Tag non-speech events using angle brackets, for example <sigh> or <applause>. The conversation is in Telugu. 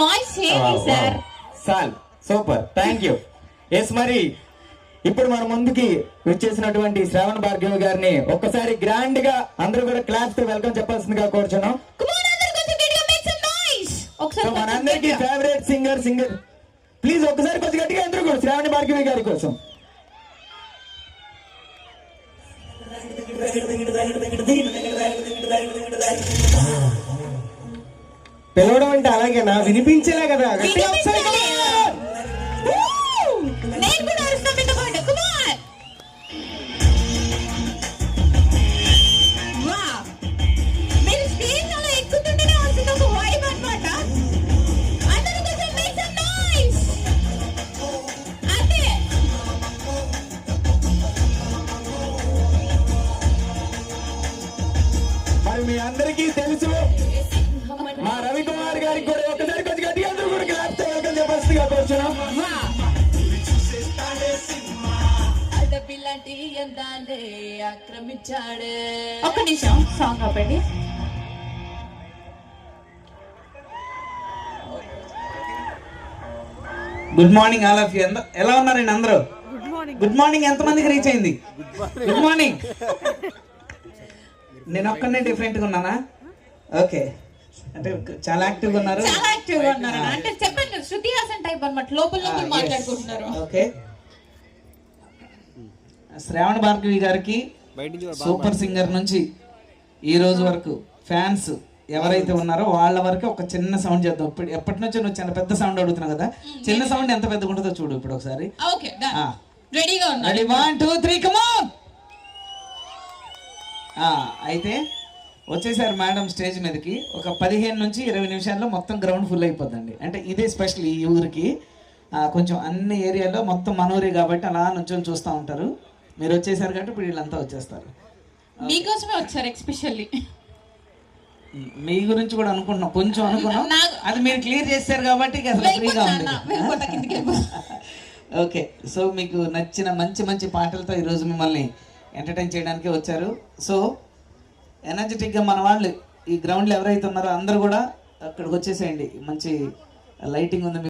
నాయిస్ చేయండి సార్. సాల్ సూపర్. థ్యాంక్ యూ ఎస్ మరి ఇప్పుడు మన ముందుకి వచ్చేసినటువంటి శ్రావణ్ భార్గవి గారిని ఒక్కసారి గ్రాండ్గా అందరూ కూడా క్లాస్తో వెల్కమ్ చెప్పాల్సిందిగా కోరుచున్నాం. మనందరికి. ఫేవరెట్ సింగర్ సింగర్ ప్లీజ్ ఒక్కసారి కొంచెం గట్టిగా అందరూ కూడా శ్రావణి భార్గవి గారి కోసం. పిలవడం అంటే అలాగేనా? వినిపించేలా కదా. గట్టిగా ఒకసారి వినిపించాలి. Woo! ఎందాలే ఆక్రమించాడే. ఒక్క నిమిషం సాంగ్ ఆపండి. Good morning all of you ఎలా ఉన్నారండి అందరూ? గుడ్ మార్నింగ్ ఎంత మందికి రీచ్ అయింది? గుడ్ మార్నింగ్ <laughs> నేను ఒక్కనే డిఫరెంట్గా ఉన్నానా? ఓకే అంటే చాలా యాక్టివ్ ఉన్నారు. చాలా యాక్టివ్ ఉన్నారు. అంటే చెప్పండి శృతి హాసన్ టైప్ అన్నమాట. లోపల లోపల మాట్లాడుకుంటున్నారు. ఓకే శ్రావణ భార్గవి గారికి సూపర్ సింగర్ నుంచి ఈ రోజు వరకు ఫ్యాన్స్ ఎవరైతే ఉన్నారో వాళ్ళ వరకు ఒక చిన్న సౌండ్ చేద్దాం. ఇప్పుడు ఎప్పటి నుంచో నువ్వు చిన్న పెద్ద సౌండ్ అడుగుతున్నావు కదా? చిన్న సౌండ్ ఎంత పెద్దగా ఉంటుందో చూడు ఇప్పుడు ఒకసారి. రెడీగా ready one two three come on అయితే వచ్చేసారు మేడం స్టేజ్ మీదకి. ఒక పదిహేను నుంచి ఇరవై నిమిషాల్లో మొత్తం గ్రౌండ్ ఫుల్ అయిపోద్దండి. అంటే ఇదే స్పెషల్ ఈ ఊరికి. కొంచెం అన్ని ఏరియాలో మొత్తం మనూరే కాబట్టి అలా నుంచొని చూస్తూ ఉంటారు. మీరు వచ్చేసారు కాబట్టి ఇప్పుడు వీళ్ళంతా వచ్చేస్తారు. మీకోసమే వచ్చారు ఎక్స్పెషల్లీ. మీ గురించి కూడా అనుకుంటున్నాం. కొంచెం అనుకున్నాం. నాకు- అది మీరు క్లియర్ చేశారు కాబట్టి అసలు ఫ్రీగా ఉంది. <laughs> ఓకే. సో మీకు నచ్చిన మంచి మంచి పాటలతో ఈరోజు మిమ్మల్ని ఎంటర్టైన్ చేయడానికి వచ్చారు. సో ఎనర్జెటిక్గా మన వాళ్ళు ఈ గ్రౌండ్లో ఎవరైతే ఉన్నారో అందరూ కూడా అక్కడికి వచ్చేసేయండి. మంచి లైటింగ్ ఉంది